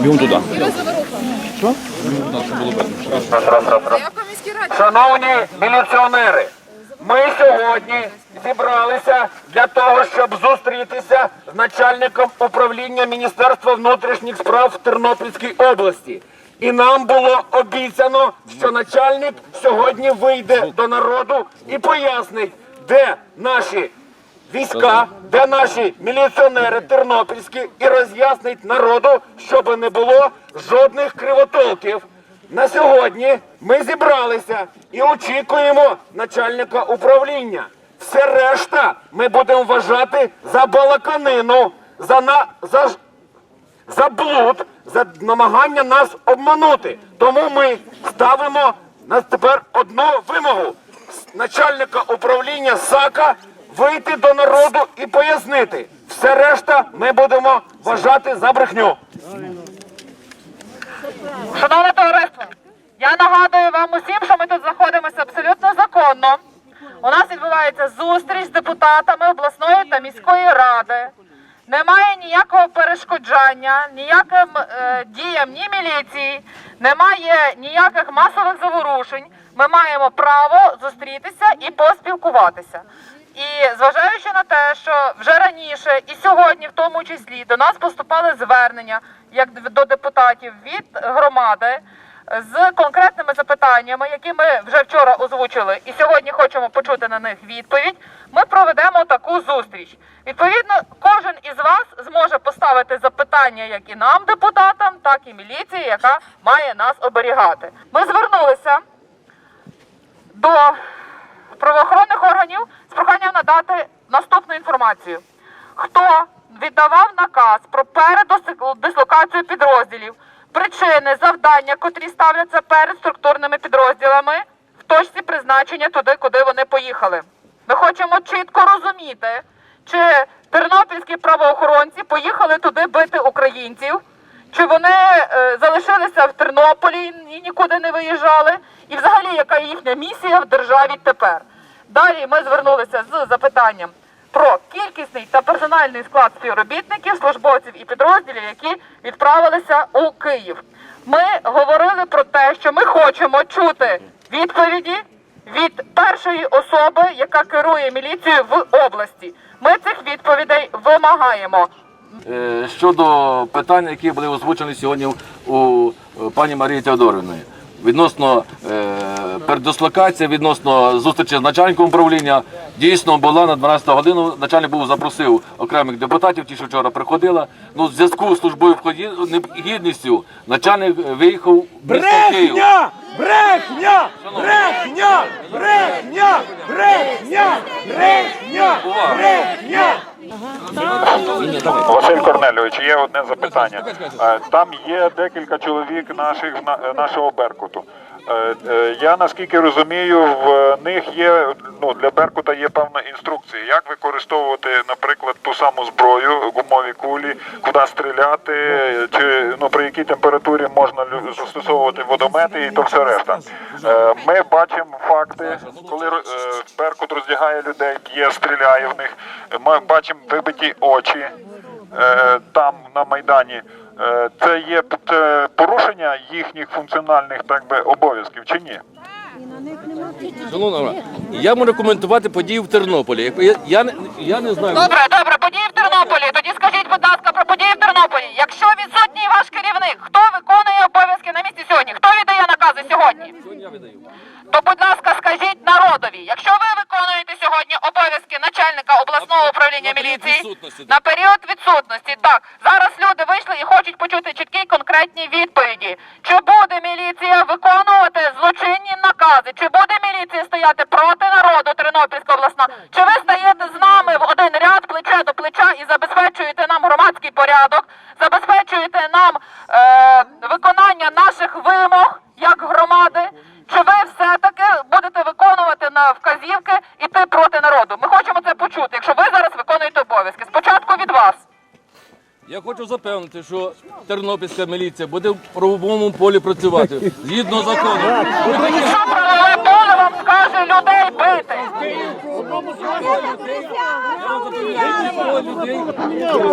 Бігом туди. Що? Шановні міліціонери, ми сьогодні зібралися для того, щоб зустрітися з начальником управління Міністерства внутрішніх справ в Тернопільській області. І нам було обіцяно, що начальник сьогодні вийде до народу і пояснить, де наші війська, де наші міліціонери тернопільські, і роз'яснить народу, щоб не було жодних кривотолків. На сьогодні ми зібралися і очікуємо начальника управління. Все решта ми будемо вважати за балаканину, за на за, за блуд, за намагання нас обманути. Тому ми ставимо на тепер одну вимогу начальника управління САКа вийти до народу і пояснити. Все решта ми будемо вважати за брехню. Шановне товариство, я нагадую вам усім, що ми тут знаходимося абсолютно законно. У нас відбувається зустріч з депутатами обласної та міської ради. Немає ніякого перешкоджання, ніяким е, діям ні міліції, немає ніяких масових заворушень. Ми маємо право зустрітися і поспілкуватися. І зважаючи на те, що вже раніше і сьогодні, в тому числі, до нас поступали звернення як до депутатів від громади з конкретними запитаннями, які ми вже вчора озвучили, і сьогодні хочемо почути на них відповідь. Ми проведемо таку зустріч. Відповідно, кожен із вас зможе поставити запитання як і нам, депутатам, так і міліції, яка має нас оберігати. Ми звернулися до правоохоронних органів з проханням надати наступну інформацію. Хто віддавав наказ про передислокацію підрозділів, причини, завдання, котрі ставляться перед структурними підрозділами в точці призначення туди, куди вони поїхали. Ми хочемо чітко розуміти, чи тернопільські правоохоронці поїхали туди бити українців, чи вони е, залишилися в Тернополі і нікуди не виїжджали? І взагалі, яка їхня місія в державі тепер? Далі ми звернулися з запитанням про кількісний та персональний склад співробітників, службовців і підрозділів, які відправилися у Київ. Ми говорили про те, що ми хочемо чути відповіді від першої особи, яка керує міліцією в області. Ми цих відповідей вимагаємо. Е, щодо питань, які були озвучені сьогодні у е, пані Марії Теодорівни. Відносно е, передислокації, відносно зустрічі з начальником управління, дійсно була на 12 годину. Начальник був запросив окремих депутатів, ті, що вчора приходила. Ну, в зв'язку з службою гідністю начальник виїхав в місто Київ. Брехня! Брехня! Брехня! Брехня! Брехня! Брехня! Брехня! Василь Корнельович, є одне запитання. Е, Там є декілька чоловік наших на- нашого Беркуту. Е, е, Я наскільки розумію, в них є ну для Беркута є певна інструкція, як використовувати, наприклад, ту саму зброю, гумові кулі, куди стріляти, чи ну при якій температурі можна застосовувати водомети і то все решта. Е, Ми бачимо факти, коли е, Беркут роздягає людей, б'є, стріляє в них. Ми бачимо вибиті очі е, там на майдані. Е, Це є е, порушення їхніх функціональних так би обов'язків чи ні? Шановна, я можу коментувати події в Тернополі. Як- Я, я, не- я не знаю. Добре, добре, події в Тернополі. Тоді скажіть, будь ласка, про події в Тернополі. Якщо відсутній ваш керівник, хто виконує обов'язки на місці сьогодні? Хто віддає накази сьогодні? То, будь ласка, скажіть народові, якщо ви виконуєте сьогодні обов'язки начальника обласного управління На період міліції відсутності. на період відсутності, так зараз люди вийшли і хочуть почути чіткі конкретні відповіді. Чи буде міліція виконувати злочинні накази? Чи буде міліція стояти проти народу Тернопільська обласна? Чи ви стаєте з нами в один ряд плече до плеча і забезпечуєте нам громадський порядок, забезпечуєте нам е, виконання наших вимог як громади? Чи ви все-таки будете виконувати на вказівки іти проти народу? Ми хочемо це почути, якщо ви зараз виконуєте Я хочу запевнити, що тернопільська міліція буде в правовому полі працювати згідно закону. Вам скаже людей бити?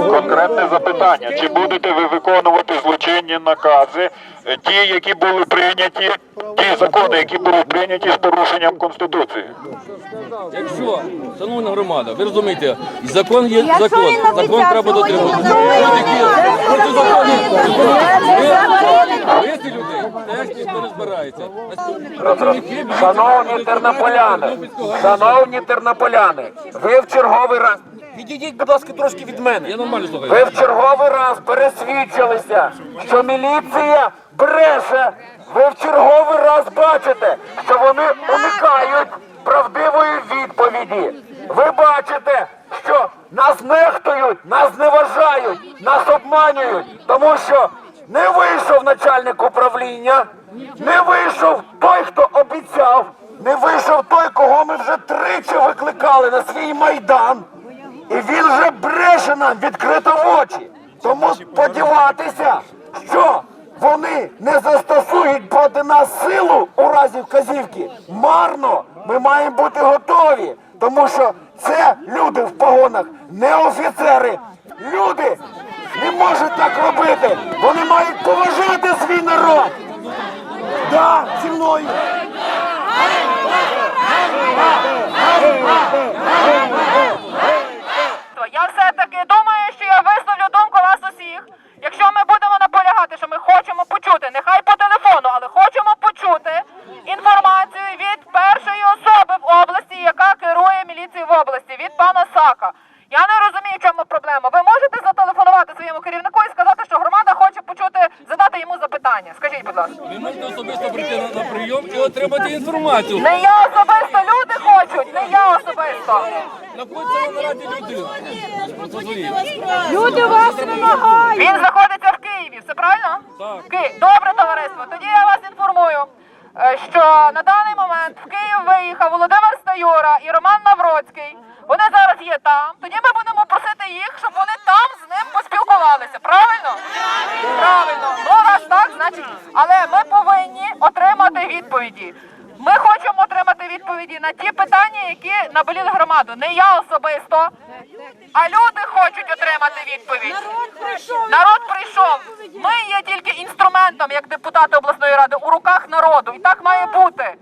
Конкретне запитання: чи будете ви виконувати злочинні злочинні накази, е, ті, які були прийняті, ті закони, які були прийняті з порушенням Конституції. Якщо, шановна громада, ви розумієте, закон є закон, закон треба дотримуватися. вести людей, теж ніхто не збирається. Шановні тернополяни, шановні тернополяни, ви в черговий раз. Відійдіть, будь ласка, трошки від Я мене. нормально слухаю. Ви в черговий раз пересвідчилися, що міліція бреше. Ви в черговий раз бачите, що вони уникають правдивої відповіді. Ви бачите, що нас нехтують, нас зневажають, нас обманюють, тому що не вийшов начальник управління, не вийшов той, хто обіцяв, не вийшов той, кого ми вже тричі викликали на свій майдан. І він вже бреше нам відкрито в очі. Тому сподіватися, що вони не застосують проти нас силу у разі вказівки, марно. Ми маємо бути готові, тому що це люди в погонах, не офіцери. Люди не можуть так робити. Вони мають поважати свій народ. Да, зі мною. Я все-таки думаю, що я висловлю думку вас усіх. Якщо ми будемо наполягати, що ми хочемо почути, нехай по телефону, але хочемо почути інформацію від першої особи в області, яка керує міліцією в області, від пана Сака. Я не розумію, в чому проблема. Ви можете зателефонувати своєму керівнику і сказати, що громада хоче почути, задати йому запитання. Скажіть, будь ласка. Ви можете особисто прийти на, на прийом і отримати інформацію. Не я особисто, люди хочуть, не я особисто. Знаходиться на людина. Люди вас вимагають. Він знаходиться в Києві, все правильно? Так. Ки- Добре, товариство. Тоді я вас інформую, що на даний момент в Київ виїхав Володимир Стаюра і Роман Навроцький. Вони зараз є там. Тоді ми будемо просити їх, щоб вони там з ним поспілкувалися. Правильно? Правильно. Ну раз так, значить. Але ми повинні отримати відповіді. Ми хочемо отримати відповіді на ті питання, які наболіли громаду. Не я особисто, а люди хочуть отримати відповідь. Народ прийшов. Ми є тільки інструментом, як депутати обласної ради, у руках народу. І так має бути.